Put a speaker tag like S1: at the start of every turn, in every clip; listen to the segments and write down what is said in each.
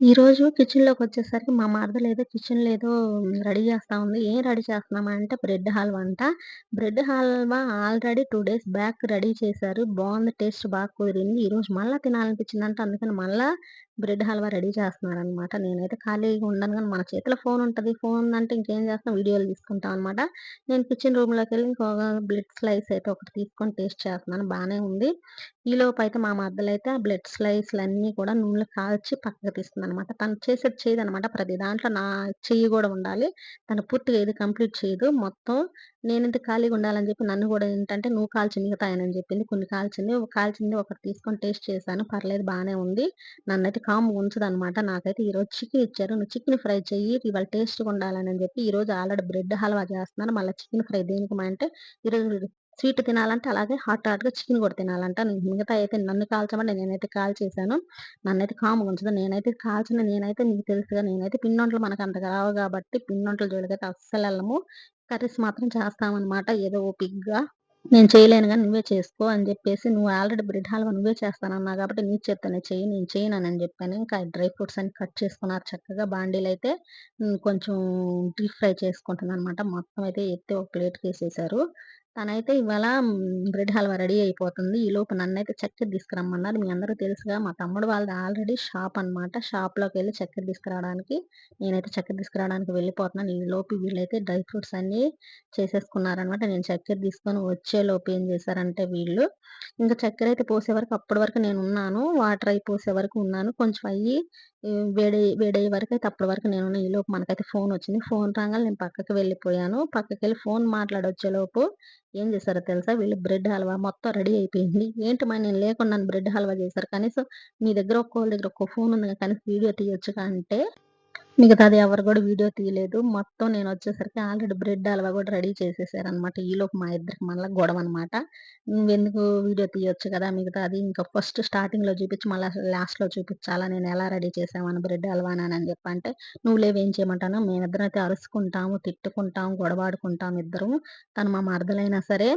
S1: ఈరోజు కిచెన్‌లోకొచ్చేసరికి మా మరదలేదో కిచెన్‌లో ఏదో రెడీ చేస్తా ఉంది. ఏం రెడీ చేస్తున్నామంటే బ్రెడ్ హల్వా అంట. Bread halwa already two days back ready చేశారు. బాగుంది టేస్ట్ బాగా కుదిరింది. ఈరోజు మళ్ళా తినాలనిపించిందంట. అందుకని మళ్ళా బ్రెడ్ హల్వా రెడీ చేస్తున్నారు అనమాట నేనైతే ఖాళీగా ఉండను గానీ మన చేతిలో ఫోన్ ఉంటుంది ఫోన్ ఉందంటే ఇంకేం చేస్తాం వీడియోలు తీసుకుంటాం అనమాట. నేను కిచెన్ రూమ్‌లోకెళ్ళి ఇంకొక బ్లడ్ స్లైస్ అయితే ఒకటి తీసుకొని టేస్ట్ చేస్తున్నాను. బాగానే ఉంది. ఈలోపైతే మా మరదలైతే ఆ బ్లడ్ స్లైస్లు అన్నీ కూడా నూనెలు కాల్చి పక్కకు తీస్తుందనమాట. తను చేసేది చేయదనమాట. ప్రతి దాంట్లో నా చెయ్యి కూడా ఉండాలి. తను పూర్తిగా ఏది కంప్లీట్ చేయదు. మొత్తం నేనెందుకు ఖాళీగా ఉండాలని చెప్పి నన్ను కూడా ఏంటంటే నువ్వు కాల్చి మిగతాయనని చెప్పింది. కొన్ని కాల్చింది. కాల్చింది ఒకటి తీసుకొని టేస్ట్ చేశాను. పర్లేదు బానే ఉంది. నన్నైతే కామ్‌గా ఉంచదనమాట. నాకైతే ఈరోజు చికెన్ ఇచ్చారు. నువ్వు చికెన్ ఫ్రై చెయ్యి. ఇవాళ టేస్ట్‌గా ఉండాలని చెప్పి ఈరోజు ఆల్రెడీ బ్రెడ్ హల్వా చేస్తున్నాను. మళ్ళీ చికెన్ ఫ్రై దేనికి అంటే ఈరోజు స్వీట్ తినాలంటే అలాగే హాట్ హాట్‌గా చికెన్ కూడా తినాలంట. మిగతా అయితే నన్ను కాల్చమంటే నేనైతే కాల్చేశాను. నన్నైతే కాము ఉంచదు. నేనైతే కాల్చిన నేనైతే నీకు తెలుసుగా నేనైతే పిన్నొంట్లు మనకు అంత రావు కాబట్టి పిండొంటల జోలికైతే అస్సలెళ్ళము. కర్రీస్ మాత్రం చేస్తామనమాట. ఏదో ఓపికగా. నేను చేయలేను కానీ నువ్వే చేసుకో అని చెప్పేసి నువ్వు ఆల్రెడీ బ్రెడ్ హల్వా నువ్వే చేస్తానన్నా కాబట్టి నీ చేత్తోనే చెయ్యి. నేను చేయనని చెప్పాను ఇంకా డ్రై ఫ్రూట్స్ అన్ని కట్ చేసుకున్నారు చక్కగా. బాండీలు అయితే కొంచెం డీప్ ఫ్రై చేసుకుంటుందనమాట. మొత్తం అయితే ఎత్తి ఒక ప్లేట్‌కేసేశారు. తనైతే ఇవాళ బ్రెడ్ హల్వా రెడీ అయిపోతుంది. ఈ లోపు నన్నైతే చక్కెర తీసుకురమ్మన్నారు. మీ అందరూ తెలుసుగా మా తమ్ముడు వాళ్ళది ఆల్రెడీ షాప్ అనమాట. షాప్‌లోకెళ్ళి చక్కెర తీసుకురావడానికి నేనైతే చక్కెర తీసుకురావడానికి వెళ్ళిపోతున్నాను. ఈ లోపు వీళ్ళైతే డ్రై ఫ్రూట్స్ అన్నీ చేసేసుకున్నారనమాట. నేను చక్కెర తీసుకొని వచ్చే లోపు ఏం చేశారంటే వీళ్ళు, ఇంకా చక్కెర అయితే పోసే వరకు అప్పటి వరకు నేను ఉన్నాను వాటర్ అయి పోసే వరకు ఉన్నాను. కొంచెం అయ్యి వేడి వేడయ్యే అయితే అప్పటి వరకు నేను ఈలోపు మనకైతే ఫోన్ వచ్చింది ఫోన్ రాగానే నేను పక్కకి వెళ్ళిపోయాను. పక్కకి వెళ్ళి ఫోన్ మాట్లాడొచ్చేలోపు ఏం చేశారో తెలుసా? వీళ్ళు బ్రెడ్ హల్వా మొత్తం రెడీ అయిపోయింది. ఏంటి నేను లేకుండా బ్రెడ్ హల్వా చేశారు. కనీసం మీ దగ్గర ఒక్కోళ్ళ దగ్గర ఒక్కో ఫోన్ ఉంది కనీసం వీడియో తీయొచ్చుగా అంటే, మిగతాది ఎవరు కూడా వీడియో తీయలేదు. మొత్తం నేను వచ్చేసరికి ఆల్రెడీ బ్రెడ్ హల్వా కూడా రెడీ చేసేసారనమాట. ఈలోపు మా ఇద్దరికి మళ్ళీ గొడవ అనమాట నువ్వెందుకు వీడియో తీయొచ్చు కదా! మిగతాది ఇంకా ఫస్ట్ స్టార్టింగ్‌లో చూపించి మళ్ళా లాస్ట్‌లో చూపించాలా? నేను ఎలా రెడీ చేసామని బ్రెడ్ హల్వానని చెప్పంటే, నువ్వు లేవేం చేయమంటాను? మేమిద్దరం అయితే అరుసుకుంటాము, తిట్టుకుంటాం, గొడవాడుకుంటాం ఇద్దరం. తను మా మరదలైనా సరే,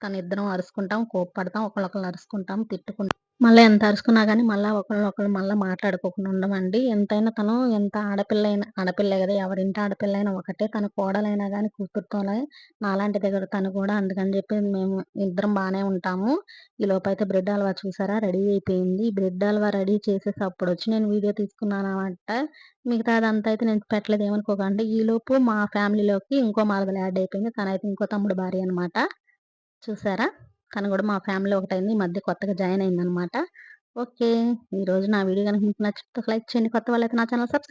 S1: తనిద్దరం అరుసుకుంటాం, కోప్పడతాం, ఒకళ్ళొకళ్ళు అరుసుకుంటాం, తిట్టుకుంటాం. మళ్ళీ ఎంత అర్సుకున్నా కానీ మళ్ళీ మళ్ళా ఒకళ్ళనొకళ్ళు మళ్ళీ మాట్లాడుకోకుండా ఉండమండి. ఎంతైనా తను ఎంత ఆడపిల్లయినా ఆడపిల్లే కదా ఎవరింటి ఆడపిల్లయినా ఒకటే. తన కోడలైనా కానీ కూతురుతోనే నాలాంటి దగ్గర తను కూడా. అందుకని చెప్పి మేము ఇద్దరం బాగానే ఉంటాము. ఈ లోపైతే బ్రెడ్ హల్వా చూసారా రెడీ అయిపోయింది. బ్రెడ్ హల్వా రెడీ చేసేసి అప్పుడొచ్చి నేను వీడియో తీసుకున్నాను అనమాట మిగతా అదంతా అయితే నేను పెట్టలేదు ఏమనుకోకండి. ఈలోపు మా ఫ్యామిలీలోకి ఇంకో మరదలు యాడ్ అయిపోయింది. తనైతే ఇంకో తమ్ముడు భార్య అనమాట. చూసారా? తను కూడా మా ఫ్యామిలీ ఒకటైంది ఈ మధ్య కొత్తగా జాయిన్ అయిందనమాట. ఓకే. ఈరోజు నా వీడియో కనుక మీకు నచ్చితే లైక్ చేయండి. కొత్త వాళ్ళైతే నా ఛానల్ సబ్స్క్రైబ్